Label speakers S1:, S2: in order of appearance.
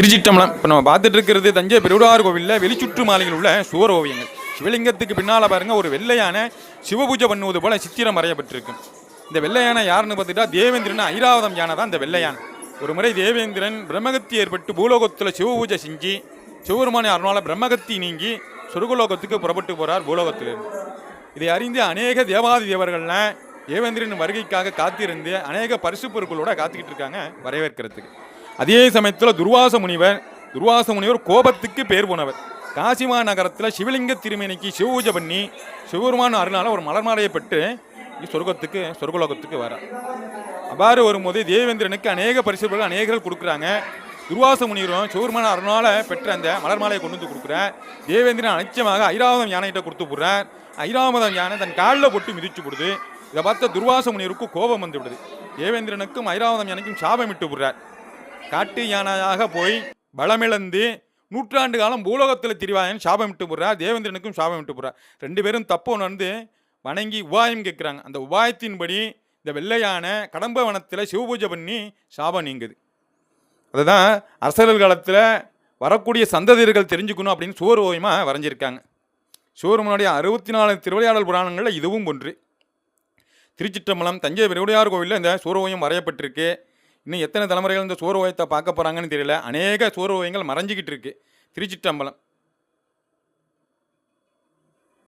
S1: திருச்சிட்டம்பலம். இப்போ நம்ம பார்த்துட்டு இருக்கிறது தஞ்சை பெருவுடார் கோவிலில் வெளிச்சுற்று மாலையில் உள்ள சுவர் ஓவியங்கள். சிவலிங்கத்துக்கு பின்னால் பாருங்கள் ஒரு வெள்ளையான சிவபூஜை பண்ணுவது போல சித்திரம் வரையப்பட்டிருக்கு. இந்த வெள்ளையான யாருன்னு பார்த்துட்டா தேவேந்திரன் ஐராவதம் யானை தான் இந்த வெள்ளையான். ஒரு முறை தேவேந்திரன் பிரம்மகத்தி ஏற்பட்டு பூலோகத்தில் சிவபூஜை செஞ்சு சிவபெருமானை அருணால பிரம்மகத்தி நீங்கி சொர்க்கலோகத்துக்கு புறப்பட்டு போகிறார் பூலோகத்திலிருந்து இதை அறிந்து அநேக தேவாதி தேவர்கள்லாம் தேவேந்திரன் வருகைக்காக காத்திருந்து அநேக பரிசு பொருட்களோட காத்துக்கிட்டு இருக்காங்க வரவேற்கிறதுக்கு. அதே சமயத்தில் துர்வாச முனிவர் துர்வாச முனிவர் கோபத்துக்கு பேர் போனவர். காசிமா நகரத்தில் சிவலிங்க திருமேனிக்கு சிவபூஜை பண்ணி சிவபெருமான அருணால் ஒரு மலர் மாலையை பெற்று சொர்க்கத்துக்கு சொர்க்கலோகத்துக்கு வரார். அவ்வாறு வரும்போது தேவேந்திரனுக்கு அநேக பரிசுகள் அநேகர்கள் கொடுக்குறாங்க. துர்வாச முனிவரும் சிவபெருமான அருணால பெற்ற அந்த மலர் மாலையை கொண்டு வந்து கொடுக்குறார். தேவேந்திரன் அனிச்சமாக ஐராவதம் யானைகிட்ட கொடுத்து போடுறார். ஐராவதம் யானை தன் காலில் போட்டு மிதிச்சு போடுது. இதை பார்த்த துர்வாச முனிவருக்கு கோபம் வந்து விடுது. தேவேந்திரனுக்கும் ஐராவதம் யானைக்கும் சாபமிட்டு விடுறார் காட்டு யானையாக போய் பலமிழந்து நூற்றாண்டு காலம் பூலோகத்தில் திரிவாயன் சாபமிட்டு போடுறார் தேவேந்திரனுக்கும் சாபமிட்டு போடுறார் ரெண்டு பேரும் தப்பு உணர்ந்து வணங்கி உபாயம் கேட்குறாங்க. அந்த உபாயத்தின்படி இந்த வெள்ளையான கடம்ப வனத்தில் சிவபூஜை பண்ணி சாபம் நீங்குது. அதுதான் அரசர்கள் காலத்தில் வரக்கூடிய சந்ததியர்கள் தெரிஞ்சுக்கணும் அப்படின்னு சுவர் ஓவியமாக வரைஞ்சிருக்காங்க. சிவருமனுடைய அறுபத்தி நாலு திருவிளையாடல் புராணங்களில் இதுவும் ஒன்று. திருச்சிற்றம்பலம் தஞ்சை பெருவுடையார் கோவிலில் இந்த சூரோயம் வரையப்பட்டிருக்கு. இன்னும் எத்தனை தலைமுறைகள் இந்த சூரோவியத்தை பார்க்க போகிறாங்கன்னு தெரியல. அநேக சூரோவியங்கள் மறைஞ்சிக்கிட்டு இருக்கு. திருச்சிட்டம்பலம்